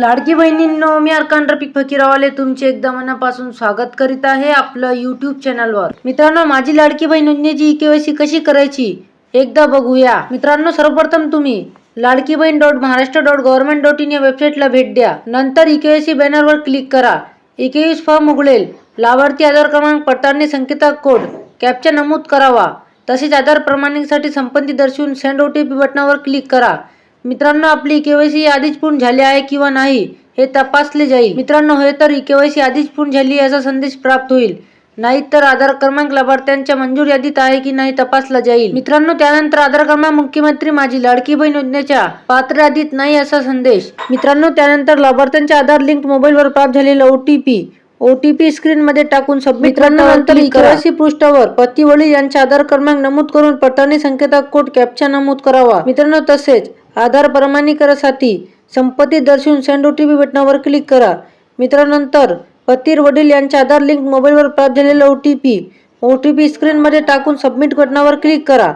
लाडकी बहिणींनो मी अर्कान रफिक फकीरावाले तुमचे एकदा मनापासून स्वागत करीत आहे आपलं युट्यूब चॅनलवर मित्रांनो माझी लाडकी बहीण योजनेची केवायसी कशी करायची एकदा बघूया. मित्रांनो सर्वप्रथम तुम्ही Ladki Bahin dot Maharashtra dot government dot in या वेबसाईटला भेट द्या. नंतर ई केवायसी बॅनरवर क्लिक करा. इकेवीस फॉर्म उघडेल. लाभार्थी आधार क्रमांक पडताळणी संकेता कोड कॅपचा नमूद करावा. तसेच आधार प्रमाणिकसाठी संपत्ती दर्शवून सेंड ओ टी पी बटनावर क्लिक करा. मित्रांनो आपली केवायसी आधीच पूर्ण झाली आहे किंवा नाही हे तपासले जाईल. मित्रांनो हे तर केवायसी आधीच पूर्ण झाली याचा संदेश प्राप्त होईल. नाहीतर आधार क्रमांक लाभार्थ्यांच्या मंजूर यादीत आहे की नाही तपासला जाईल. मित्रांनो त्यानंतर आधार क्रमांक मुख्यमंत्री माझी लाडकी बहीण योजनेच्या पात्र यादीत नाही असा संदेश. मित्रांनो त्यानंतर लाभार्थ्यांच्या आधार लिंक मोबाईलवर प्राप्त झालेला ओटीपी ओटीपी स्क्रीन मध्ये टाकून सबमिट नंतर केवायसी पृष्ठावर पती वडील यांचे आधार क्रमांक नमूद करून पडताळणी संकेता कोड कॅप्चा नमूद करावा. मित्रांनो तसेच आधार प्रमाणीकरणासाठी संपत्ती दर्शवून सेंड ओ टी पी बटनावर क्लिक करा. मित्रानंतर पतीर पती वडील यांचे आधार लिंक मोबाईलवर प्राप्त झालेला O T P O T P स्क्रीनमध्ये टाकून सबमिट बटनावर क्लिक करा.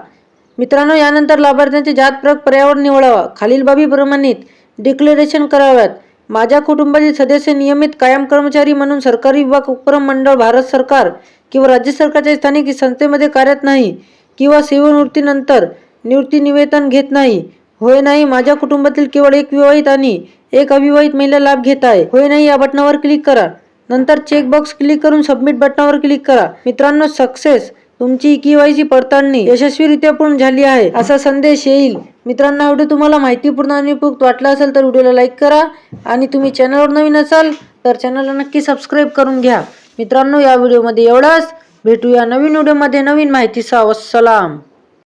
मित्रांनो यानंतर लाभार्थ्यांचे जातप्रक पर्यावरण निवडावा. खालील बाबी प्रमाणित डिक्लेरेशन कराव्यात. माझ्या कुटुंबातील सदस्य नियमित कायम कर्मचारी म्हणून सरकारी विभाग उपक्रम मंडळ भारत सरकार किंवा राज्य सरकारच्या स्थानिक संस्थेमध्ये कार्यरत नाही किंवा सेवानिवृत्तीनंतर निवृत्ती निवेदन घेत नाही. होय नाही माझ्या कुटुंबातील केवळ एक विवाहित आणि एक अविवाहित महिला लाभ घेत आहे. होय नाही या बटनावर क्लिक करा. नंतर चेक बॉक्स क्लिक करून सबमिट बटनावर क्लिक करा. मित्रांनो सक्सेस! तुमची केवायसी पडताळणी यशस्वीरित्या पूर्ण झाली आहे. असा संदेश येईल. मित्रांनो व्हिडिओ तुम्हाला माहितीपूर्ण आणि उपयुक्त वाटला असेल तर व्हिडिओला लाईक करा आणि तुम्ही चॅनलवर नवीन असाल तर चॅनलला नक्की सबस्क्राईब करून घ्या. मित्रांनो या व्हिडिओमध्ये एवढाच. भेटूया नवीन व्हिडिओमध्ये नवीन माहितीचा वसलाम